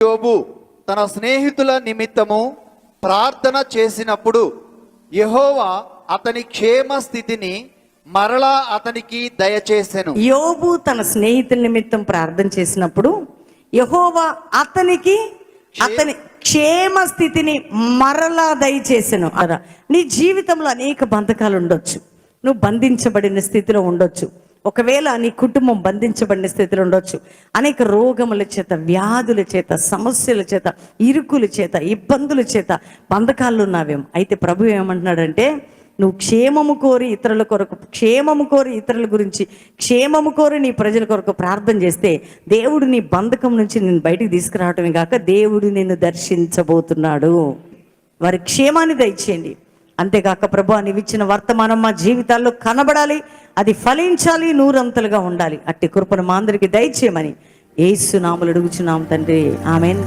యోబు తన స్నేహితుల నిమిత్తము ప్రార్థన చేసినప్పుడు యెహోవా అతని క్షేమ స్థితిని మరలా అతనికి దయచేసెను. యోబు తన స్నేహితుల నిమిత్తం ప్రార్థన చేసినప్పుడు యహోవా అతనికి అతని క్షేమ స్థితిని మరలా దయచేసెను అదా నీ జీవితంలో అనేక బంధకాలు ఉండొచ్చు. నువ్వు బంధించబడిన స్థితిలో ఉండొచ్చు. ఒకవేళ నీ కుటుంబం బంధించబడిన స్థితిలో ఉండొచ్చు. అనేక రోగముల చేత వ్యాధుల చేత సమస్యల చేత ఇరుకుల చేత ఇబ్బందుల చేత బంధకాలు ఉన్నావేమో. అయితే ప్రభు ఏమంటున్నాడంటే నువ్వు క్షేమము కోరి ఇతరుల కొరకు క్షేమము కోరి ఇతరుల గురించి క్షేమము కోరి నీ ప్రజల కొరకు ప్రార్థన చేస్తే దేవుడు నీ బంధకం నుంచి నేను బయటికి తీసుకురావటమే కాక దేవుడు నిన్ను దర్శించబోతున్నాడు. వారి క్షేమాన్ని దయచేయండి. అంతేకాక ప్రభు నీవిచ్చిన వర్తమానం మా జీవితాల్లో కనబడాలి అది ఫలించాలి నూరంతలుగా ఉండాలి. అట్టి కృపను మా అందరికి దయచేయమని ఏసునాములు అడుగుచున్నాం తండ్రి. ఆమెన్.